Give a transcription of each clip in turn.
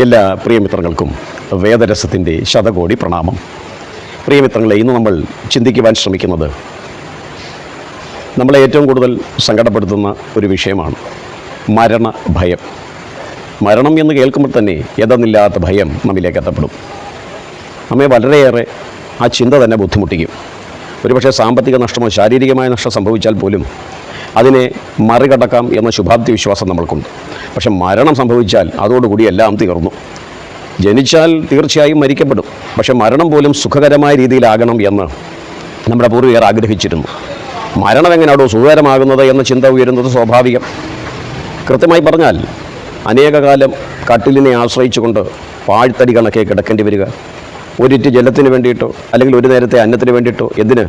എല്ലാ പ്രിയമിത്രങ്ങൾക്കും വേദരസത്തിന്റെ ശതകോടി പ്രണാമം. പ്രിയമിത്രങ്ങളെ ഇന്ന് നമ്മൾ ചിന്തിക്കുവാൻ ശ്രമിക്കുന്നത് നമ്മളെ ഏറ്റവും കൂടുതൽ സങ്കടപ്പെടുത്തുന്ന ഒരു വിഷയമാണ് മരണ ഭയം. മരണം എന്ന് കേൾക്കുമ്പോൾ തന്നെ എന്തെന്നില്ലാത്ത ഭയം നമ്മിലേക്ക് എത്തപ്പെടും. നമ്മെ വളരെയേറെ ആ ചിന്ത തന്നെ ബുദ്ധിമുട്ടിക്കും. ഒരുപക്ഷെ സാമ്പത്തിക നഷ്ടമോ ശാരീരികമായ നഷ്ടം സംഭവിച്ചാൽ പോലും അതിനെ മറികടക്കാം എന്ന ശുഭാപ്തി വിശ്വാസം നമ്മൾക്കുണ്ട്. പക്ഷെ മരണം സംഭവിച്ചാൽ അതോടുകൂടി എല്ലാം തീർന്നു. ജനിച്ചാൽ തീർച്ചയായും മരിക്കപ്പെടും. പക്ഷെ മരണം പോലും സുഖകരമായ രീതിയിലാകണം എന്ന് നമ്മുടെ പൂർവികർ ആഗ്രഹിച്ചിരുന്നു. മരണം എങ്ങനെയാണോ സുഖകരമാകുന്നത് എന്ന ചിന്ത ഉയരുന്നത് സ്വാഭാവികം. കൃത്യമായി പറഞ്ഞാൽ അനേകകാലം കട്ടിലിനെ ആശ്രയിച്ചുകൊണ്ട് പാഴ്ത്തടി കണക്കെ കിടക്കേണ്ടി വരിക. ഒരിറ്റ് ജലത്തിന് വേണ്ടിയിട്ടോ അല്ലെങ്കിൽ ഒരു നേരത്തെ അന്നത്തിന് വേണ്ടിയിട്ടോ എന്തിന്?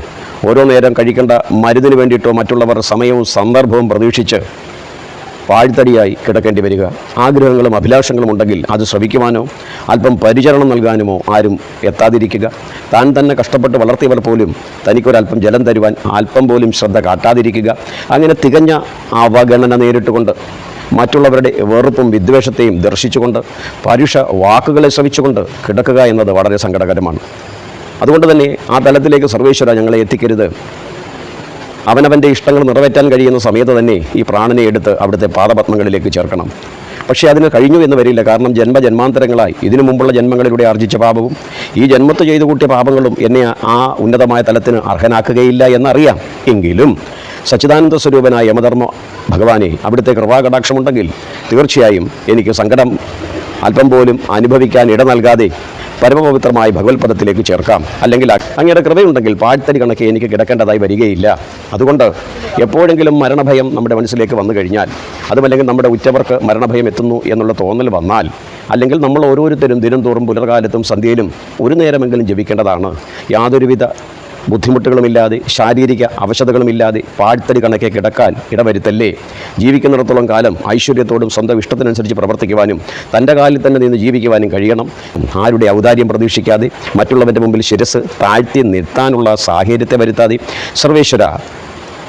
ഓരോ നേരം കഴിക്കേണ്ട മരുന്നിന് വേണ്ടിയിട്ടോ മറ്റുള്ളവർ സമയവും സന്ദർഭവും പ്രതീക്ഷിച്ച് പാഴ്ത്തടിയായി കിടക്കേണ്ടി വരിക. ആഗ്രഹങ്ങളും അഭിലാഷങ്ങളും ഉണ്ടെങ്കിൽ അത് ശ്രവിക്കുവാനോ അല്പം പരിചരണം നൽകാനുമോ ആരും എത്താതിരിക്കുക. താൻ തന്നെ കഷ്ടപ്പെട്ട് വളർത്തിയവർ പോലും തനിക്കൊരല്പം ജലം തരുവാൻ അല്പം പോലും ശ്രദ്ധ കാട്ടാതിരിക്കുക. അങ്ങനെ തികഞ്ഞ അവഗണന നേരിട്ടുകൊണ്ട് മറ്റുള്ളവരുടെ വെറുപ്പും വിദ്വേഷത്തെയും ദർശിച്ചുകൊണ്ട് പരുഷ വാക്കുകളെ ശ്രവിച്ചുകൊണ്ട് കിടക്കുക എന്നത് വളരെ സങ്കടകരമാണ്. അതുകൊണ്ട് തന്നെ ആ തലത്തിലേക്ക് സർവേശ്വര ഞങ്ങളെ എത്തിക്കരുത്. അവനവന്റെ ഇഷ്ടങ്ങൾ നിറവേറ്റാൻ കഴിയുന്ന സമയത്ത് തന്നെ ഈ പ്രാണനെ എടുത്ത് അവിടുത്തെ പാദപത്മങ്ങളിലേക്ക് ചേർക്കണം. പക്ഷേ അതിന് കഴിഞ്ഞു എന്ന് വരില്ല. കാരണം ജന്മജന്മാന്തരങ്ങളായി ഇതിനു മുമ്പുള്ള ജന്മങ്ങളിലൂടെ ആർജിച്ച പാപവും ഈ ജന്മത്ത് ചെയ്തു കൂട്ടിയ പാപങ്ങളും എന്നെ ആ ഉന്നതമായ തലത്തിന് അർഹനാക്കുകയില്ല എന്നറിയാം. എങ്കിലും സച്ചിദാനന്ദ സ്വരൂപനായ യമധർമ്മ ഭഗവാനെ അവിടുത്തെ കൃപാകടാക്ഷമുണ്ടെങ്കിൽ തീർച്ചയായും എനിക്ക് സങ്കടം അല്പം പോലും അനുഭവിക്കാൻ ഇട നൽകാതെ പരമപവിത്രമായ ഭഗവത് പദത്തിലേക്ക് ചേർക്കാം. അല്ലെങ്കിൽ അങ്ങയുടെ കൃപയുണ്ടെങ്കിൽ പാഴ്ത്തരി കണക്കെ എനിക്ക് കിടക്കേണ്ടതായി വരികയില്ല. അതുകൊണ്ട് എപ്പോഴെങ്കിലും മരണഭയം നമ്മുടെ മനസ്സിലേക്ക് വന്നു കഴിഞ്ഞാൽ അതുമല്ലെങ്കിൽ നമ്മുടെ ഉറ്റവർക്ക് മരണഭയം എത്തുന്നു എന്നുള്ള തോന്നൽ വന്നാൽ അല്ലെങ്കിൽ നമ്മൾ ഓരോരുത്തരും ദിനം തോറും പുലർകാലത്തും സന്ധ്യയിലും ഒരു നേരമെങ്കിലും ജപിക്കേണ്ടതാണ്. യാതൊരുവിധ ബുദ്ധിമുട്ടുകളുമില്ലാതെ ശാരീരിക അവശതകളുമില്ലാതെ പാഴ്ത്തടി കണക്കെ കിടക്കാൻ ഇടവരുത്തല്ലേ? ജീവിക്കുന്നിടത്തോളം കാലം ഐശ്വര്യത്തോടും സ്വന്തം ഇഷ്ടത്തിനനുസരിച്ച് പ്രവർത്തിക്കുവാനും തന്റെ കാലിൽ തന്നെ നിന്ന് ജീവിക്കുവാനും കഴിയണം. ആരുടെ ഔദാര്യം പ്രതീക്ഷിക്കാതെ മറ്റുള്ളവന്റെ മുമ്പിൽ ശിരസ് താഴ്ത്തി നിർത്താനുള്ള സാഹചര്യത്തെ വരുത്താതെ സർവേശ്വര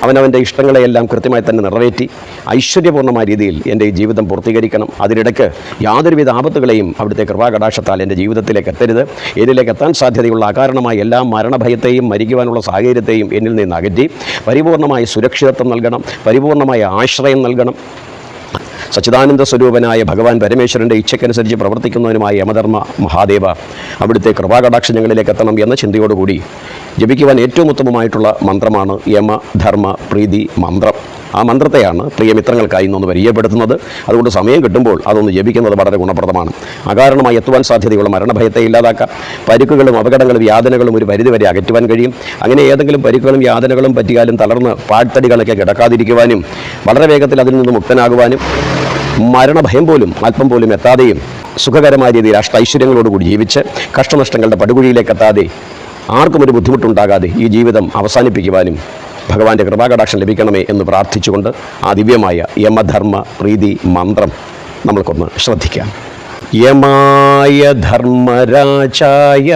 അവനവന്റെ ഇഷ്ടങ്ങളെയെല്ലാം കൃത്യമായി തന്നെ നിറവേറ്റി ഐശ്വര്യപൂർണമായ രീതിയിൽ എന്റെ ജീവിതം പൂർത്തീകരിക്കണം. അതിനിടയ്ക്ക് യാതൊരുവിധ ആപത്തുകളെയും അവിടുത്തെ കൃപാകടാക്ഷത്താൽ എന്റെ ജീവിതത്തിലേക്ക് എത്തരുത്. ഇതിലേക്ക് എത്താൻ സാധ്യതയുള്ള അകാരണമായ എല്ലാ മരണഭയത്തെയും മരിക്കുവാനുള്ള സാഹചര്യത്തെയും എന്നിൽ നിന്ന് അകറ്റി പരിപൂർണമായ സുരക്ഷിതത്വം നൽകണം. പരിപൂർണമായ ആശ്രയം നൽകണം. സച്ചിദാനന്ദ സ്വരൂപനായ ഭഗവാൻ പരമേശ്വരന്റെ ഇച്ഛയ്ക്കനുസരിച്ച് പ്രവർത്തിക്കുന്നതിനുമായ യമധർമ്മ മഹാദേവ അവിടുത്തെ കൃപാകടാക്ഷം ഞങ്ങളിലേക്ക് എത്തണം എന്ന ചിന്തയോടുകൂടി ജപിക്കുവാൻ ഏറ്റവും ഉത്തമമായിട്ടുള്ള മന്ത്രമാണ് യമ ധർമ്മ പ്രീതി മന്ത്രം. ആ മന്ത്രത്തെയാണ് പ്രിയമിത്രങ്ങൾക്കായി ഇന്നൊന്ന് പരിചയപ്പെടുത്തുന്നത്. അതുകൊണ്ട് സമയം കിട്ടുമ്പോൾ അതൊന്ന് ജപിക്കുന്നത് വളരെ ഗുണപ്രദമാണ്. അകാരണമായി എത്തുവാൻ സാധ്യതയുള്ള മരണഭയത്തെ ഇല്ലാതാക്കാം. പരിക്കുകളും അപകടങ്ങളും യാതനകളും ഒരു പരിധിവരെ അകറ്റുവാൻ കഴിയും. അങ്ങനെ ഏതെങ്കിലും പരിക്കുകളും യാതനകളും പറ്റിയാലും തളർന്ന് പാഴ്ത്തടികളൊക്കെ കിടക്കാതിരിക്കുവാനും വളരെ വേഗത്തിൽ അതിൽ നിന്ന് മുക്തനാകുവാനും മരണഭയം പോലും അല്പം പോലും എത്താതെയും സുഖകരമായ രീതിയിൽ അഷ്ട ഐശ്വര്യങ്ങളോടുകൂടി ജീവിച്ച് കഷ്ടനഷ്ടങ്ങളുടെ പടുകുഴിയിലേക്ക് എത്താതെ ആർക്കും ഒരു ബുദ്ധിമുട്ടുണ്ടാകാതെ ഈ ജീവിതം അവസാനിപ്പിക്കുവാനും ഭഗവാന്റെ കൃപാകടാക്ഷം ലഭിക്കണമേ എന്ന് പ്രാർത്ഥിച്ചുകൊണ്ട് ആ ദിവ്യമായ യമധർമ്മ പ്രീതി മന്ത്രം നമ്മൾക്കൊന്ന് ശ്രദ്ധിക്കാം. യമായ ധർമ്മരാജായ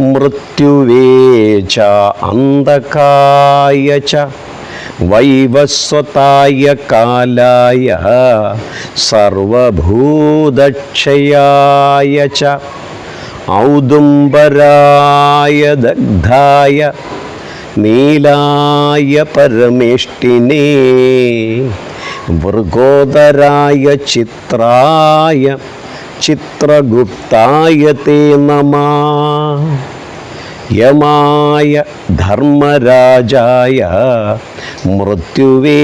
മൃത്യുവേച അന്ധകായ ച വൈവസ്വതായ കാലായ സർവഭൂതക്ഷയായ ച ഔദുംബരായ ദഗ്ധായ നീലായ പരമേഷ്ടിനെ മൃഗോദരായ ചിത്രായ ചിത്രഗുപ്തായ തേ നമാ. യമായ ധർമ്മരാജായ മൃത്യുവേ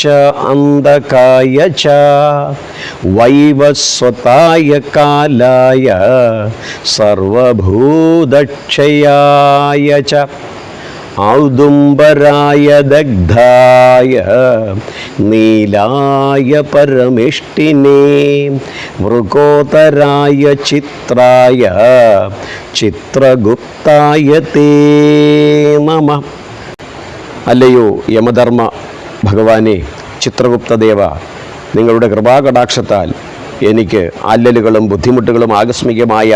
ച അന്ധകായ ച വൈവസ്വതായ കാലായ സർവഭൂതക്ഷയായ ച ഔദുംബരായ ദഗ്ധായ നീലായ പരമിഷ്ടിനെ മൃഗോതരായ ചിത്രായ ചിത്രഗുപ്തായ തേ നമ. അല്ലയോ യമധർമ്മ ഭഗവാനെ ചിത്രഗുപ്തദേവ നിങ്ങളുടെ കൃപാകടാക്ഷത്താൽ എനിക്ക് അല്ലലുകളും ബുദ്ധിമുട്ടുകളും ആകസ്മികമായ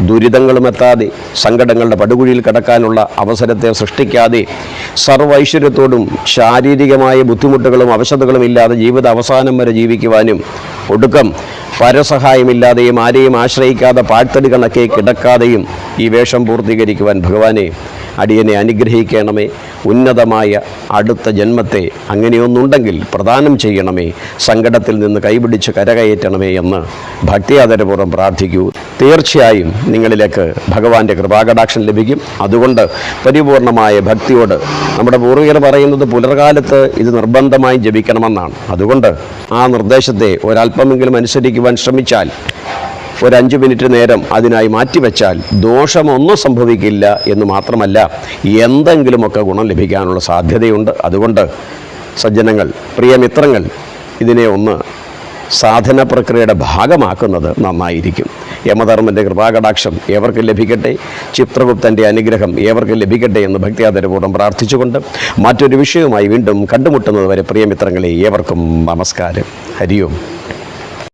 ദുരിതങ്ങളും എത്താതെ സങ്കടങ്ങളുടെ പടുകുഴിയിൽ കടക്കാനുള്ള അവസരത്തെ സൃഷ്ടിക്കാതെ സർവൈശ്വര്യത്തോടും ശാരീരികമായ ബുദ്ധിമുട്ടുകളും അവശതകളും ഇല്ലാതെ ജീവിത അവസാനം വരെ ജീവിക്കുവാനും ഒടുക്കം പരസഹായമില്ലാതെയും ആരെയും ആശ്രയിക്കാതെ പാഴ്ത്തടി കണക്കെ കിടക്കാതെയും ഈ വേഷം പൂർത്തീകരിക്കുവാൻ ഭഗവാനെ അടിയനെ അനുഗ്രഹിക്കണമേ. ഉന്നതമായ അടുത്ത ജന്മത്തെ അങ്ങനെയൊന്നുണ്ടെങ്കിൽ പ്രദാനം ചെയ്യണമേ. സങ്കടത്തിൽ നിന്ന് കൈപിടിച്ച് കരകയറ്റണമേ എന്ന് ഭക്തിയാദരപൂർവം പ്രാർത്ഥിക്കൂ. തീർച്ചയായും നിങ്ങളിലേക്ക് ഭഗവാന്റെ കൃപാകടാക്ഷം ലഭിക്കും. അതുകൊണ്ട് പരിപൂർണമായ ഭക്തിയോട് നമ്മുടെ പൂർവികർ പറയുന്നത് പുലർകാലത്ത് ഇത് നിർബന്ധമായും ജപിക്കണമെന്നാണ്. അതുകൊണ്ട് ആ നിർദ്ദേശത്തെ ഒരല്പമെങ്കിലും അനുസരിക്കുവാൻ ശ്രമിച്ചാൽ ഒരു മിനിറ്റ് നേരം അതിനായി മാറ്റിവെച്ചാൽ ദോഷമൊന്നും സംഭവിക്കില്ല എന്ന് മാത്രമല്ല എന്തെങ്കിലുമൊക്കെ ഗുണം ലഭിക്കാനുള്ള സാധ്യതയുണ്ട്. അതുകൊണ്ട് സജ്ജനങ്ങൾ പ്രിയമിത്രങ്ങൾ ഇതിനെ ഒന്ന് സാധന പ്രക്രിയയുടെ ഭാഗമാക്കുന്നത് നന്നായിരിക്കും. യമധർമ്മന്റെ കൃപാകടാക്ഷം ഏവർക്കും ലഭിക്കട്ടെ. ചിത്രഗുപ്തന്റെ അനുഗ്രഹം ഏവർക്കും ലഭിക്കട്ടെ എന്ന് ഭക്തിയാദരപൂർവം പ്രാർത്ഥിച്ചുകൊണ്ട് മറ്റൊരു വിഷയവുമായി വീണ്ടും കണ്ടുമുട്ടുന്നത് വരെ പ്രിയമിത്രങ്ങളെ ഏവർക്കും നമസ്കാരം. ഹരിയോം.